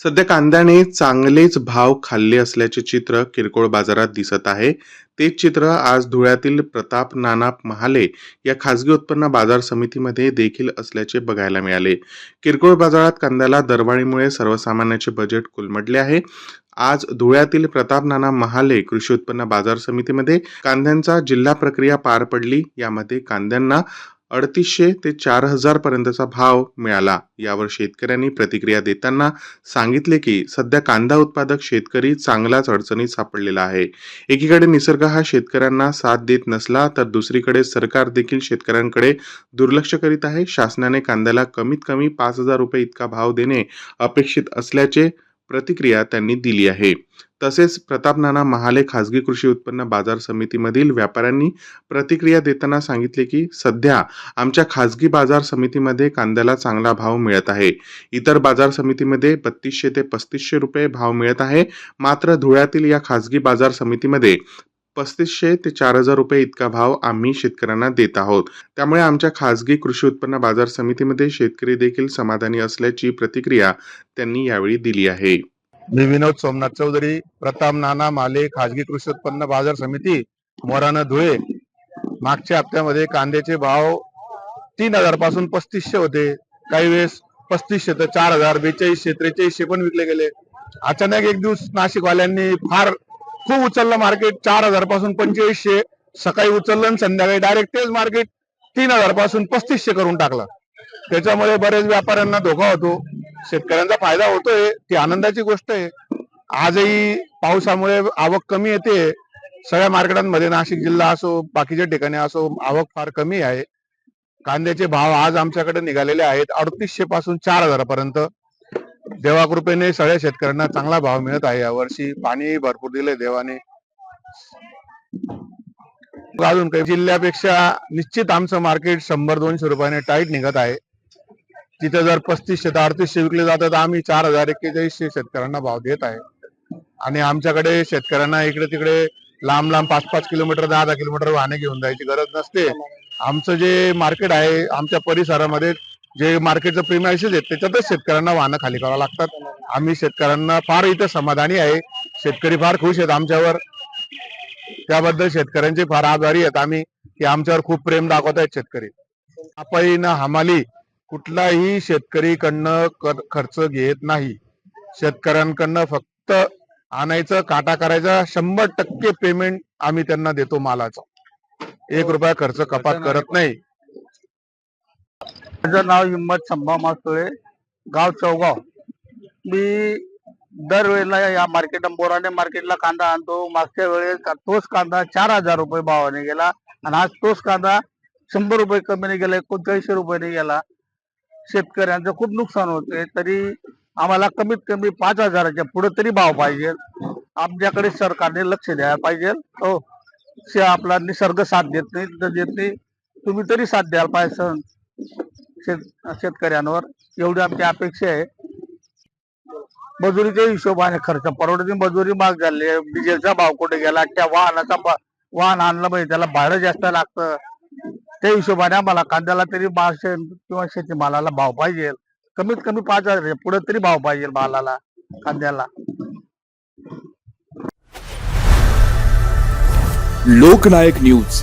सध्या कांद्याने चांगलेच भाव खाल्ले असल्याचे चित्र किरकोळ बाजारात दिसत आहे. तेच चित्र आज धुळ्यातील प्रताप नाना महाले या खासगी उत्पन्न बाजार समितीमध्ये देखील असल्याचे बघायला मिळाले. किरकोळ बाजारात कांद्याला दरवाढीमुळे सर्वसामान्याचे बजेट कोलमडले आहे. आज धुळ्यातील प्रताप नाना महाले कृषी उत्पन्न बाजार समितीमध्ये कांद्यांचा जिल्हा प्रक्रिया पार पडली. यामध्ये कांद्यांना अडतीसशे ते चार हजार पर्यंतचा भाव मिळाला. यावर शेतकऱ्यांनी प्रतिक्रिया देताना सांगितले की सध्या कांदा उत्पादक शेतकरी चांगलाच अडचणीत सापडलेला आहे. एकीकडे निसर्ग हा शेतकऱ्यांना साथ देत नसला तर दुसरीकडे सरकार देखील शेतकऱ्यांकडे दुर्लक्ष करीत आहे. शासनाने कांद्याला कमीत कमी पाच हजार रुपये इतका भाव देणे अपेक्षित असल्याचे प्रतिक्रिया त्यांनी दिली आहे. तसेच प्रतापनाना महाले खासगी कृषी उत्पन्न बाजार समितीमधील व्यापाऱ्यांनी प्रतिक्रिया देताना सांगितले की सध्या आमच्या खासगी बाजार समितीमध्ये कांद्याला चांगला भाव मिळत आहे. इतर बाजार समितीमध्ये बत्तीसशे ते पस्तीसशे रुपये भाव मिळत आहे. मात्र धुळ्यातील या खासगी बाजार समितीमध्ये पस्तीसशे ते चार हजार रुपये इतका भाव आम्ही शेतकऱ्यांना देत आहोत. त्यामुळे आमच्या खासगी कृषी उत्पन्न बाजार समितीमध्ये शेतकरी देखील समाधानी असल्याची प्रतिक्रिया त्यांनी यावेळी दिली आहे. मी विनोद सोमनाथ चौधरी प्रताप नाना माले खाजगी कृषी उत्पन्न बाजार समिती मोरानं धुळे. मागच्या हप्त्यामध्ये कांद्याचे भाव तीन हजारपासून पस्तीसशे होते. काही वेळेस पस्तीसशे तर चार हजार बेचाळीसशे त्रेचाळीसशे पण विकले गेले. अचानक एक दिवस नाशिकवाल्यांनी फार खूप उचललं मार्केट चार हजारपासून पंचेचाळीसशे सकाळी उचललं आणि संध्याकाळी डायरेक्ट तेच मार्केट तीन हजारपासून पस्तीसशे करून टाकलं. त्याच्यामुळे बरेच व्यापाऱ्यांना धोका होतो. शेतकऱ्यांचा फायदा होतोय ती आनंदाची गोष्ट आहे. आजही पावसामुळे आवक कमी येते. सगळ्या मार्केटांमध्ये नाशिक जिल्हा असो बाकीच्या ठिकाणी असो आवक फार कमी आहे. कांद्याचे भाव आज आमच्याकडे निघालेले आहेत अडतीसशे पासून चार हजारापर्यंत. देवाकृपेने सगळ्या शेतकऱ्यांना चांगला भाव मिळत आहे. यावर्षी पाणी भरपूर दिले देवाने. अजून काही जिल्ह्यापेक्षा निश्चित आमचं मार्केट शंभर दोनशे रुपयाने टाईट निघत आहे. तिथे जर पस्तीसशे ते अडतीसशे विकले जातात आम्ही चार हजार एक्केचाळीसशे शेतकऱ्यांना भाव देत आहे. आणि आमच्याकडे शेतकऱ्यांना इकडे तिकडे लांब लांब पाच पाच किलोमीटर दहा दहा किलोमीटर वाहने घेऊन जायची गरज नसते. आमचं जे मार्केट आहे आमच्या परिसरामध्ये जे मार्केटचं प्रिमायसेस आहेत त्याच्यातच शेतकऱ्यांना वाहनं खाली करावं लागतात. आम्ही शेतकऱ्यांना फार इथं समाधानी आहे. शेतकरी फार खुश आहेत आमच्यावर. त्याबद्दल शेतकऱ्यांचे फार आभारी आहेत आम्ही की आमच्यावर खूप प्रेम दाखवत आहेत शेतकरी. आपण हमाली कुठलाही शेतकरीकडनं कर- खर्च घेत नाही. शेतकऱ्यांकडनं फक्त आणायचं काटा करायचा शंभर टक्के पेमेंट आम्ही त्यांना देतो मालाचा. एक रुपया खर्च कपात करत नाही. माझं नाव हिंमत संभा मासुळे गाव चौगाव. मी दरवेळेला या मार्केट बोराने मार्केटला कांदा आणतो. मागच्या वेळेस का- तोच कांदा चार हजार रुपये भावाने गेला. आणि आज तोच कांदा शंभर रुपये कमीने गेला एकोणचाळीसशे रुपयाने गेला. शेतकऱ्यांचं खूप नुकसान होते तरी आम्हाला कमीत कमी पाच हजाराच्या पुढे तरी भाव पाहिजे. आमच्याकडे सरकारने लक्ष द्यायला पाहिजे. हो. शे आपला निसर्ग साथ देत नाही देत नाही. तुम्ही तरी साथ द्यायला पाहिजे शेत शेतकऱ्यांवर. एवढी आमची अपेक्षा आहे. मजुरीच्या हिशोबाने खर्च परवडती मजुरी महाग झाली आहे. डिझेलचा भाव कुठे गेला? त्या वाहनाचा वाहन आणलं म्हणजे त्याला भाडं जास्त लागतं. त्या हिशोबाने आम्हाला कांद्याला तरी बारशे किंवा शेतीमालाला भाव पाहिजे. कमीत कमी पाच हजार पुढे तरी भाव पाहिजे मालाला कांद्याला. लोकनायक न्यूज.